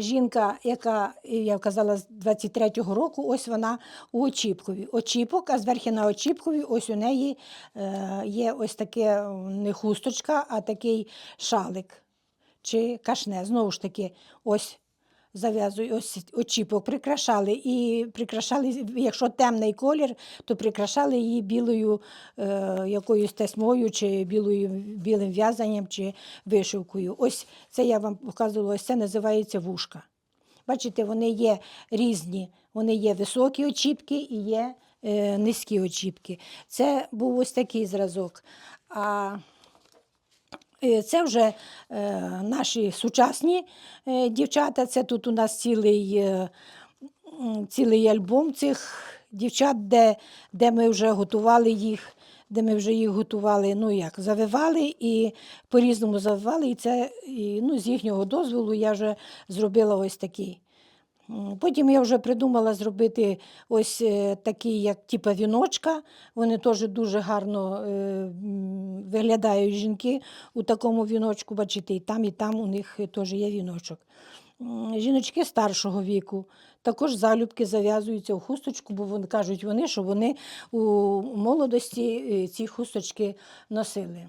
жінка, яка, я казала, з 23-го року, ось вона у Очіпкові. Очіпок, а зверху на Очіпкові ось у неї е, є ось таке не хусточка, а такий шалик чи кашне. Знову ж таки, ось зав'язую, ось очіпок прикрашали. І прикрашали, якщо темний колір, то прикрашали її білою е, якоюсь тесьмою, чи білою, білим в'язанням, чи вишивкою. Ось це я вам показувала, ось це називається вушка. Бачите, вони є різні. Вони є високі очіпки і є е, низькі очіпки. Це був ось такий зразок. А Це вже е, наші сучасні е, дівчата. Це тут у нас цілий, е, цілий альбом цих дівчат, де, де ми вже готували їх, де ми вже їх готували, ну як, завивали і по-різному завивали. І це і, ну, з їхнього дозволу я вже зробила ось такий. Потім я вже придумала зробити ось такі, як типа віночка. Вони теж дуже гарно виглядають жінки у такому віночку. Бачите, і там, і там у них теж є віночок. Жіночки старшого віку також залюбки зав'язуються у хусточку, бо вони кажуть вони, що вони у молодості е, ці хусточки носили.